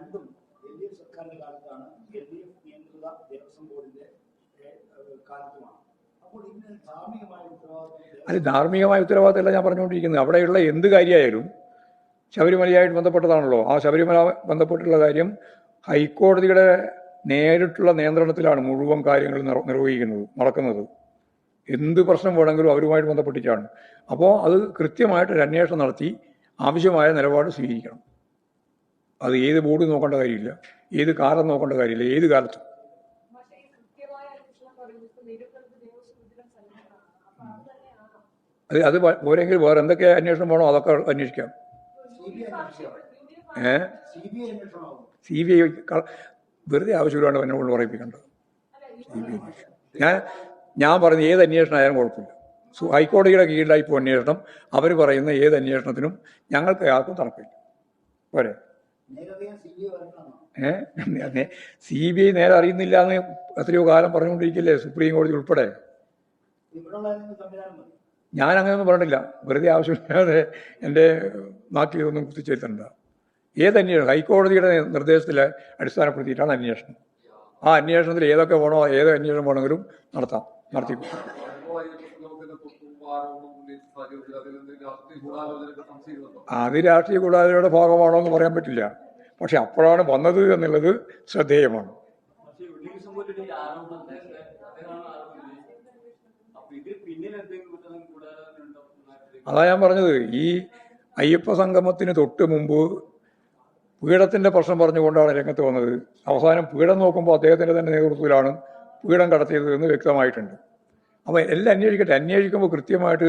രണ്ടും L D F സർക്കാരിന്റെ കാലത്താണ് എൽ ഡി എഫ് നിയന്ത്രിത ദേവസ്വം ബോർഡിന്റെ കാലത്തുമാണ്. അല്ല ധാർമ്മികമായ ഉത്തരവാദിത്തമല്ല ഞാൻ പറഞ്ഞുകൊണ്ടിരിക്കുന്നത്. അവിടെയുള്ള എന്ത് കാര്യമായാലും ശബരിമലയായിട്ട് ബന്ധപ്പെട്ടതാണല്ലോ. ആ ശബരിമല ബന്ധപ്പെട്ടുള്ള കാര്യം ഹൈക്കോടതിയുടെ നേരിട്ടുള്ള നിയന്ത്രണത്തിലാണ് മുഴുവൻ കാര്യങ്ങൾ നിർ- നിർവഹിക്കുന്നത് നടക്കുന്നത്. എന്ത് പ്രശ്നം വേണമെങ്കിലും അവരുമായിട്ട് ബന്ധപ്പെട്ടിട്ടാണ്. അപ്പോൾ അത് കൃത്യമായിട്ട് ഒരു അന്വേഷണം നടത്തി ആവശ്യമായ നിലപാട് സ്വീകരിക്കണം. അത് ഏത് ബോർഡ് നോക്കേണ്ട കാര്യമില്ല. ഏത് കാലം നോക്കേണ്ട കാര്യമില്ല. ഏത് കാലത്തും. അത് അത് പോരെങ്കിൽ വേറെ എന്തൊക്കെ അന്വേഷണം വേണോ അതൊക്കെ അന്വേഷിക്കാം. സി ബി ഐ അന്വേഷണം ഏ? സി ബി ഐ വെറുതെ ആവശ്യമില്ലാണ്ട് എന്നെ കൊണ്ട് പറയിപ്പിക്കേണ്ടത്. സി ബി ഐ അന്വേഷണം. ഞാൻ ഞാൻ പറഞ്ഞ ഏത് അന്വേഷണം ആയാലും കുഴപ്പമില്ല ഹൈക്കോടതിയുടെ കീഴിലായി ഇപ്പോൾ അന്വേഷണം അവർ പറയുന്ന ഏത് അന്വേഷണത്തിനും ഞങ്ങൾക്ക് ആർക്കും തണുപ്പില്ല പോരെ? നേരറിയാൻ സി ബി ഐ വരണമെന്നോ ഏഹ് സി ബി ഐ നേരെ അറിയുന്നില്ല എന്ന് എത്രയോ കാലം പറഞ്ഞുകൊണ്ടിരിക്കില്ലേ സുപ്രീം കോടതി ഉൾപ്പെടെ? ഞാൻ അങ്ങനെയൊന്നും പറഞ്ഞില്ല വെറുതെ ആവശ്യമില്ലാതെ എന്റെ നാട്ടിൽ കുത്തിച്ചേർത്തിട്ടുണ്ട്. കുത്തിച്ചേർത്തണ്ട ഏത് അന്വേഷണം ഹൈക്കോടതിയുടെ നിർദ്ദേശത്തിൽ അടിസ്ഥാനപ്പെടുത്തിയിട്ടാണ് അന്വേഷണം. ആ അന്വേഷണത്തിൽ ഏതൊക്കെ വേണോ ഏത് അന്വേഷണം വേണമെങ്കിലും നടത്താം. നടത്തി അത് രാഷ്ട്രീയ കൂടാതെ ഭാഗമാണോ എന്ന് പറയാൻ പറ്റില്ല. പക്ഷെ അപ്പോഴാണ് വന്നത് എന്നുള്ളത് ശ്രദ്ധേയമാണ്. അതാ ഞാൻ പറഞ്ഞത്. ഈ അയ്യപ്പ സംഗമത്തിന് തൊട്ട് മുമ്പ് പീഠത്തിന്റെ പ്രശ്നം പറഞ്ഞുകൊണ്ടാണ് രംഗത്ത് വന്നത്. അവസാനം പീഠം നോക്കുമ്പോൾ അദ്ദേഹത്തിന്റെ തന്നെ നേതൃത്വത്തിലാണ് പീഠം കടത്തിയത് എന്ന് വ്യക്തമായിട്ടുണ്ട്. അപ്പോൾ എല്ലാം അന്വേഷിക്കട്ടെ. അന്വേഷിക്കുമ്പോൾ കൃത്യമായിട്ട്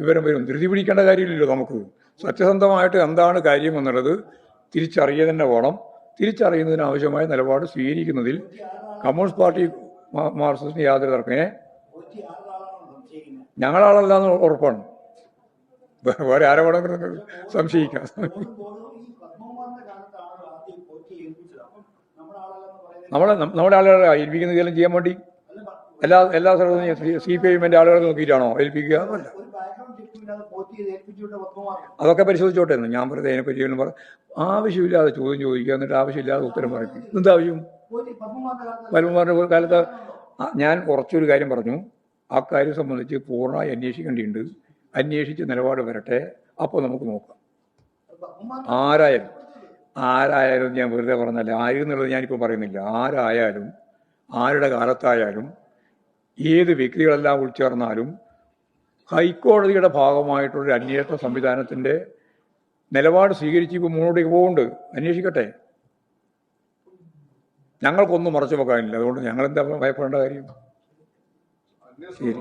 വിവരം വരും. ധൃതി പിടിക്കേണ്ട കാര്യമില്ലല്ലോ നമുക്ക്. സത്യസന്ധമായിട്ട് എന്താണ് കാര്യം എന്നുള്ളത് തിരിച്ചറിയുക തന്നെ വേണം. തിരിച്ചറിയുന്നതിന് ആവശ്യമായ നിലപാട് സ്വീകരിക്കുന്നതിൽ കമ്മ്യൂണിസ്റ്റ് പാർട്ടി മാർസിന് യാതൊരു തർക്കമേ ഞങ്ങളാളല്ല എന്ന് ഉറപ്പാണ് വേറെ ആരെ വേണമെങ്കിലും സംശയിക്കാം. അപ്പം നമ്മളെ നമ്മുടെ ആളുകളെ ഏൽപ്പിക്കുന്ന ചെയ്യാൻ വേണ്ടി എല്ലാ എല്ലാ സ്ഥലത്തും സി പി ഐഎമ്മിന്റെ ആളുകളെ നോക്കിയിട്ടാണോ ഏൽപ്പിക്കുക? അതൊക്കെ പരിശോധിച്ചോട്ടെ എന്ന് ഞാൻ വെറുതെ അതിനെ പറ്റി പറ ആവശ്യമില്ലാതെ ചോദ്യം ചോദിക്കുക എന്നിട്ട് ആവശ്യമില്ലാതെ ഉത്തരം പറയും. എന്താവശ്യം പോറ്റി പത്മകുമാറിന്റെ കാലത്ത് ഞാൻ കുറച്ചൊരു കാര്യം പറഞ്ഞു. ആ കാര്യം സംബന്ധിച്ച് പൂർണമായി അന്വേഷിക്കേണ്ടിയുണ്ട്. അന്വേഷിച്ച് നിലപാട് വരട്ടെ. അപ്പോൾ നമുക്ക് നോക്കാം. ആരായാലും. ആരായാലും ഞാൻ വെറുതെ പറഞ്ഞല്ല. ആരെന്നുള്ളത് ഞാനിപ്പോൾ പറയുന്നില്ല. ആരായാലും ആരുടെ കാലത്തായാലും ഏത് വ്യക്തികളെല്ലാം ഉൾച്ചേർന്നാലും ഹൈക്കോടതിയുടെ ഭാഗമായിട്ടുള്ള അന്വേഷണ സംവിധാനത്തിന്റെ നിലപാട് സ്വീകരിച്ച് ഇപ്പോൾ മുന്നോട്ടേക്ക് പോകുന്നുണ്ട് അന്വേഷിക്കട്ടെ. ഞങ്ങൾക്കൊന്നും മറച്ചു വെക്കാനില്ല. അതുകൊണ്ട് ഞങ്ങൾ എന്താ ഭയപ്പെടേണ്ട കാര്യം? ശരി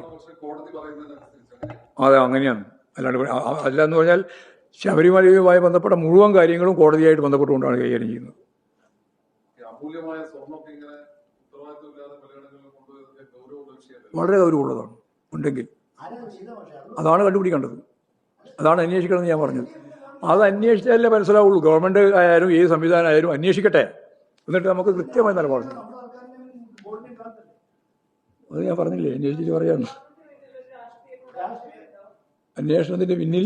അതെ അങ്ങനെയാണ്. അല്ലാണ്ട് അല്ല എന്ന് പറഞ്ഞാൽ ശബരിമലയുമായി ബന്ധപ്പെട്ട മുഴുവൻ കാര്യങ്ങളും കോടതിയായിട്ട് ബന്ധപ്പെട്ടുകൊണ്ടാണ് കൈകാര്യം ചെയ്യുന്നത്. അമൂല്യമായ സ്വർണമൊക്കെ വളരെ ഗൗരവമുള്ളതാണ് ഉണ്ടെങ്കിൽ. അതാണ് കണ്ടുപിടിക്കേണ്ടത്. അതാണ് അന്വേഷിക്കണമെന്ന് ഞാൻ പറഞ്ഞത്. അത് അന്വേഷിച്ചാലേ മനസ്സിലാവുള്ളൂ. ഗവൺമെന്റ് ആയാലും ഏത് സംവിധാനം ആയാലും അന്വേഷിക്കട്ടെ. എന്നിട്ട് നമുക്ക് കൃത്യമായി നിലപാട് നമ്മുടെ സർക്കാരിനും ബോർഡിനും കാലത്തല്ലേ അത് ഞാൻ പറഞ്ഞില്ലേ? അന്വേഷിച്ചിട്ട് പറയാമെന്ന് അന്വേഷണത്തിന്റെ പിന്നിൽ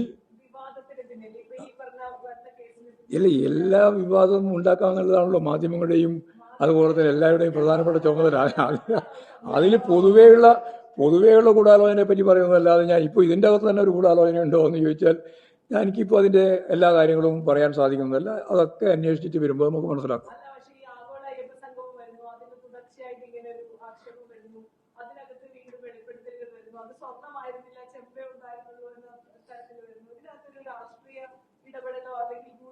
അല്ല എല്ലാ വിവാദവും ഉണ്ടാക്കാമെന്നുള്ളതാണല്ലോ മാധ്യമങ്ങളുടെയും അതുപോലെ തന്നെ എല്ലാവരുടെയും പ്രധാനപ്പെട്ട ചുമതല. അതിൽ പൊതുവെയുള്ള പൊതുവെയുള്ള ഗൂഢാലോചനയെ പറ്റി പറയുന്നതല്ലാതെ ഞാൻ ഇപ്പോൾ ഇതിന്റെ അകത്ത് തന്നെ ഒരു ഗൂഢാലോചന ഉണ്ടോ എന്ന് ചോദിച്ചാൽ ഞാൻ എനിക്കിപ്പോൾ അതിന്റെ എല്ലാ കാര്യങ്ങളും പറയാൻ സാധിക്കുന്നതല്ല. അതൊക്കെ അന്വേഷിച്ചിട്ട് വരുമ്പോൾ നമുക്ക് മനസ്സിലാക്കാം അല്ല പക്ഷേ ഈ ആഗോള അയ്യപ്പ സംഘവും വരുന്നു അതിന് തുടർച്ചയായിട്ട് ഇങ്ങനെ ഒരു ആക്ഷേപം വരുന്നു അതിനകത്ത് വീണ്ടും വെളിപ്പെടുത്തലുകൾ വരുന്നു അത് സ്വർണമായിരുന്നില്ല ചെമ്പേ ഉണ്ടായിരുന്നുള്ളൂ എന്ന തരത്തിൽ വരുന്നു ഇതിനകത്തൊരു രാഷ്ട്രീയ ഇടപെടലോ അല്ലെങ്കിൽ ഗൂഢാലോചനയോ ഉണ്ടോ ഇത്തരം കാര്യങ്ങൾ പുറത്തു വന്നിട്ടും ഇപ്പോൾ ഇത് വിവാദമായി അത് ഉൾപ്പെടെ ആലോചിച്ചോട്ടെ അന്വേഷിച്ചോട്ടെ അല്ല, പക്ഷേ ഈ വികസനത്തിൽ അയ്യ- പക്ഷേ എൻ എസ് എസ് ഒക്കെ അയ്യപ്പന്റെ സർക്കാരിനെ കൊടുക്കുന്ന സമയത്താണ് ഏ എൻ എസ് എസ് ഒക്കെ സർക്കാരിനെ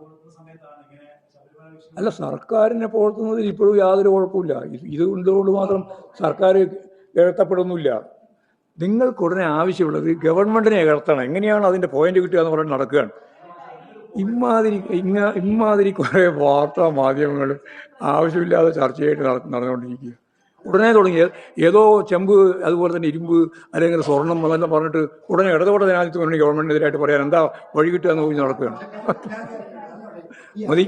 കൊടുക്കുന്ന സമയത്താണ്. ഇങ്ങനെ അന്വേഷിച്ചോട്ടെ ഏ അല്ല സർക്കാരിനെ പുകഴ്ത്തുന്നതിൽ ഇപ്പോഴും യാതൊരു കുഴപ്പമില്ല ഇത് ഉള്ളതുകൊണ്ട് മാത്രം സർക്കാർ ഇഴത്തപ്പെടുന്നില്ല. നിങ്ങൾക്ക് ഉടനെ ആവശ്യമുള്ളത് ഗവൺമെന്റിനെ ഇഴത്തണം. എങ്ങനെയാണ് അതിന്റെ പോയിന്റ് കിട്ടുക എന്ന് പറഞ്ഞ് നടക്കുകയാണ്. ഇമാതിരി ഇങ്ങ ഇമാതിരി കുറേ വാർത്താ മാധ്യമങ്ങൾ ആവശ്യമില്ലാതെ ചർച്ചയായിട്ട് നട നടന്നുകൊണ്ടിരിക്കുക. ഉടനെ തുടങ്ങി. ഏതോ ചെമ്പ് അതുപോലെ തന്നെ ഇരുമ്പ് അല്ലെങ്കിൽ സ്വർണം അതെല്ലാം പറഞ്ഞിട്ട് ഉടനെ ഇടതുപോലെ ജനാധിപത്യ മുന്നണി ഗവൺമെന്റിനെതിരായിട്ട് പറയാൻ എന്താ വഴി കിട്ടുക എന്ന് പോയി നടക്കുകയാണ്. മതി.